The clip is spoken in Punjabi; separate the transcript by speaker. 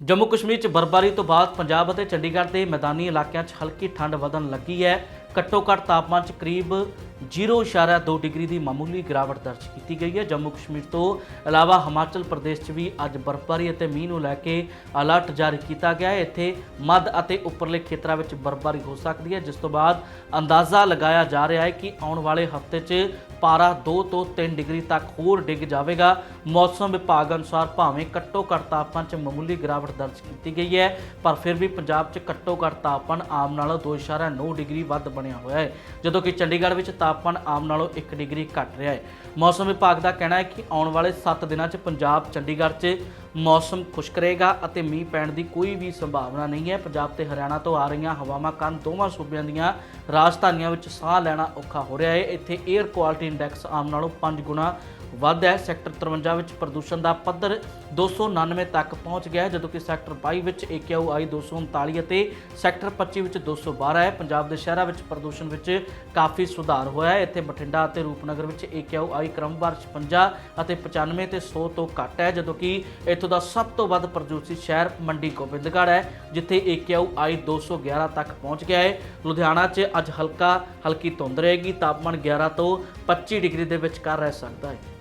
Speaker 1: ਜੰਮੂ ਕਸ਼ਮੀਰ 'ਚ ਬਰਫ਼ਬਾਰੀ ਤੋਂ ਬਾਅਦ ਪੰਜਾਬ ਅਤੇ ਚੰਡੀਗੜ੍ਹ ਦੇ ਮੈਦਾਨੀ ਇਲਾਕਿਆਂ 'ਚ ਹਲਕੀ ਠੰਡ ਵਧਣ ਲੱਗੀ ਹੈ। ਘੱਟੋ ਘੱਟ ਤਾਪਮਾਨ 'ਚ ਕਰੀਬ 0.2 ਡਿਗਰੀ ਦੀ ਮਾਮੂਲੀ ਗਿਰਾਵਟ ਦਰਜ ਕੀਤੀ ਗਈ ਹੈ। ਜੰਮੂ ਕਸ਼ਮੀਰ ਤੋਂ ਇਲਾਵਾ ਹਿਮਾਚਲ ਪ੍ਰਦੇਸ਼ 'ਚ ਵੀ ਅੱਜ ਬਰਫ਼ਬਾਰੀ ਅਤੇ ਮੀਂਹ ਨੂੰ ਲੈ ਕੇ ਅਲਰਟ ਜਾਰੀ ਕੀਤਾ ਗਿਆ ਹੈ। ਇੱਥੇ ਮੱਧ ਅਤੇ ਉੱਪਰਲੇ ਖੇਤਰਾਂ ਵਿੱਚ ਬਰਫ਼ਬਾਰੀ ਹੋ ਸਕਦੀ ਹੈ, ਜਿਸ ਤੋਂ ਬਾਅਦ ਅੰਦਾਜ਼ਾ ਲਗਾਇਆ ਜਾ ਰਿਹਾ ਹੈ ਕਿ ਆਉਣ ਵਾਲੇ ਹਫ਼ਤੇ 'ਚ ਪਾਰਾ 2 ਤੋਂ 3 ਡਿਗਰੀ ਤੱਕ ਹੋਰ ਡਿੱਗ ਜਾਵੇਗਾ। ਮੌਸਮ ਵਿਭਾਗ ਅਨੁਸਾਰ ਭਾਵੇਂ ਘੱਟੋ ਘੱਟ ਤਾਪਮਾਨ 'ਚ ਮਾਮੂਲੀ ਗਿਰਾਵਟ ਦਰਜ ਕੀਤੀ ਗਈ ਹੈ, ਪਰ ਫਿਰ ਵੀ ਪੰਜਾਬ 'ਚ ਘੱਟੋ ਘੱਟ ਤਾਪਮਾਨ ਆਮ ਨਾਲੋਂ 2.9 ਡਿਗਰੀ ਵੱਧ ਬਣਿਆ ਹੋਇਆ ਹੈ, ਜਦੋਂ ਕਿ ਚੰਡੀਗੜ੍ਹ ਵਿੱਚ ਤਾਪਮਾਨ ਆਮ ਨਾਲੋਂ 1 ਡਿਗਰੀ ਘੱਟ ਰਿਹਾ ਹੈ। ਮੌਸਮ ਵਿਭਾਗ ਦਾ ਕਹਿਣਾ ਹੈ ਕਿ ਆਉਣ ਵਾਲੇ 7 ਦਿਨਾਂ 'ਚ ਪੰਜਾਬ, ਚੰਡੀਗੜ੍ਹ 'ਚ ਮੌਸਮ ਖੁਸ਼ਕ ਰਹੇਗਾ ਅਤੇ ਮੀਂਹ ਪੈਣ ਦੀ ਕੋਈ ਵੀ ਸੰਭਾਵਨਾ ਨਹੀਂ ਹੈ। ਪੰਜਾਬ ਤੇ ਹਰਿਆਣਾ ਤੋਂ ਆ ਰਹੀਆਂ ਹਵਾਵਾਂ ਕਾਰਨ ਦੋਵਾਂ ਸੂਬਿਆਂ ਦੀਆਂ ਰਾਜਧਾਨੀਆਂ ਵਿੱਚ ਸਾਹ ਲੈਣਾ ਔਖਾ ਹੋ ਰਿਹਾ ਹੈ। ਇੱਥੇ 에ਅਰ ਕੁਆਲਿਟੀ ਇੰਡੈਕਸ ਆਮ ਨਾਲੋਂ 5 ਗੁਣਾ ਵੱਧ ਹੈ। ਸੈਕਟਰ 53 ਵਿੱਚ ਪ੍ਰਦੂਸ਼ਣ ਦਾ ਪੱਧਰ 299 ਤੱਕ ਪਹੁੰਚ ਗਿਆ ਹੈ ਜਦੋਂ ਕਿ ਸੈਕਟਰ 22 ਵਿੱਚ AQI 239 ਅਤੇ ਸੈਕਟਰ 25 ਵਿੱਚ 212 ਹੈ। ਪੰਜਾਬ ਦੇ ਸ਼ਹਿਰਾਂ ਵਿੱਚ ਪ੍ਰਦੂਸ਼ਣ ਵਿੱਚ ਕਾਫੀ ਸੁਧਾਰ ਹੋਇਆ ਹੈ। ਇੱਥੇ ਬਠਿੰਡਾ ਅਤੇ ਰੂਪਨਗਰ ਵਿੱਚ AQI ਕ੍ਰਮਵਾਰ 56 ਅਤੇ 95 ਤੇ 100 ਤੋਂ ਘੱਟ ਹੈ ਜਦੋਂ ਕਿ ਇੱਥੋਂ ਇੱਥੋਂ ਦਾ ਸਭ ਤੋਂ ਵੱਧ ਪ੍ਰਦੂਸ਼ਿਤ ਸ਼ਹਿਰ ਮੰਡੀ ਗੋਬਿੰਦਗੜ੍ਹ ਹੈ, ਜਿੱਥੇ AQI 211 ਤੱਕ ਪਹੁੰਚ ਗਿਆ ਹੈ। ਲੁਧਿਆਣਾ 'ਚ ਅੱਜ ਹਲਕਾ, ਹਲਕੀ ਧੁੰਦ ਰਹੇਗੀ, ਤਾਪਮਾਨ 11 ਤੋਂ 25 ਡਿਗਰੀ ਦੇ ਵਿਚਕਾਰ ਰਹਿ ਸਕਦਾ ਹੈ।